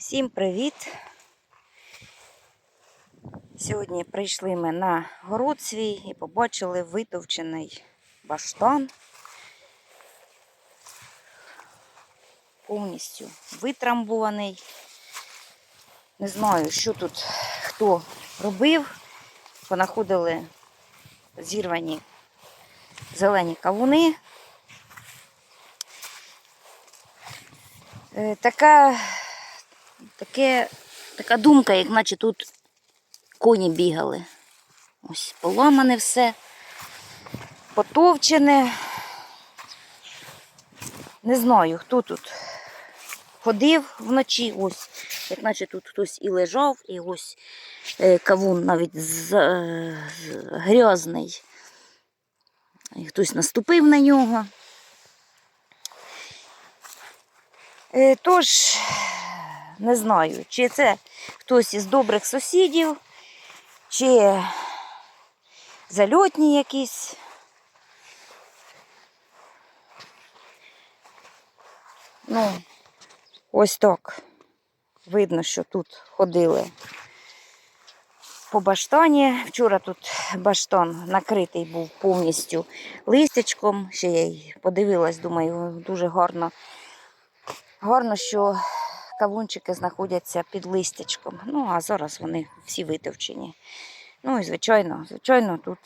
Всім привіт! Сьогодні прийшли ми на город свій і побачили витовчений баштан. Повністю витрамбуваний. Не знаю, що тут хто робив. Понаходили зірвані зелені кавуни. Е, Така таке, така думка, як наче тут коні бігали. Ось поламане все, потовчене. Не знаю, хто тут ходив вночі, ось, як наче тут хтось і лежав, і ось е, кавун навіть з, е, грязний. І хтось наступив на нього. Е, Тож, не знаю, чи це хтось із добрих сусідів, чи зальотні якісь. Ну, ось так. Видно, що тут ходили по баштані. Вчора тут баштан накритий був повністю листячком. Ще я й подивилась, думаю, дуже гарно. Гарно, що кавунчики знаходяться під листячком. Ну, а зараз вони всі витовчені. Ну і звичайно, звичайно, тут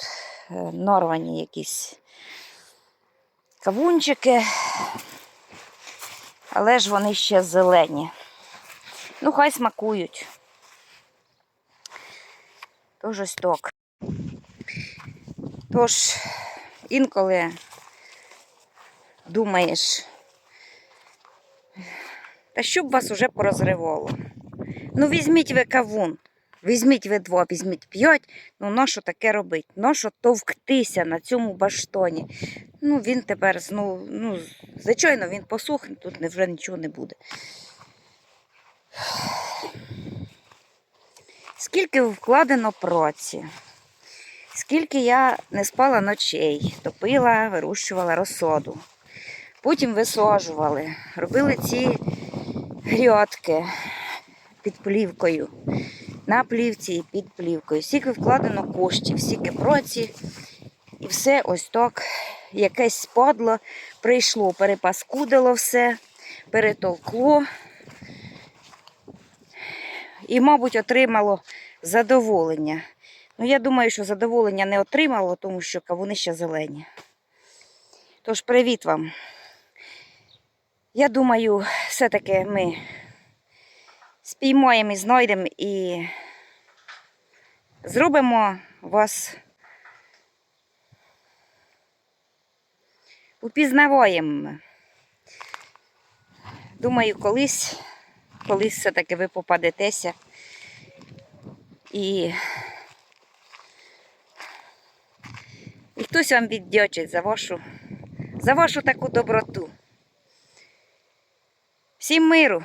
е, нарвані якісь кавунчики, але ж вони ще зелені. Ну, хай смакують. Тож ось так. Тож, інколи думаєш, та щоб вас уже порозривало. Ну, візьміть ви кавун, візьміть ви два, візьміть п'ять. Ну, нащо таке робить? Нащо товктися на цьому баштоні? Ну, він тепер знову, ну, звичайно, він посохне, тут вже нічого не буде. Скільки вкладено праці, скільки я не спала ночей, топила, вирощувала розсаду. Потім висаджували, робили ці грядки під плівкою, на плівці і під плівкою. Скільки вкладено коштів, скільки праці. І все ось так якесь спадло, прийшло, перепаскудило все, перетовкло. І, мабуть, отримало задоволення. Ну, я думаю, що задоволення не отримало, тому що кавуни ще зелені. Тож, привіт вам. Я думаю, все-таки ми спіймаємо і знайдемо і зробимо вас упізнаваємо. Думаю, колись, колись все-таки ви попадетеся і, і хтось вам віддячить за вашу, за вашу таку доброту. Всім миру!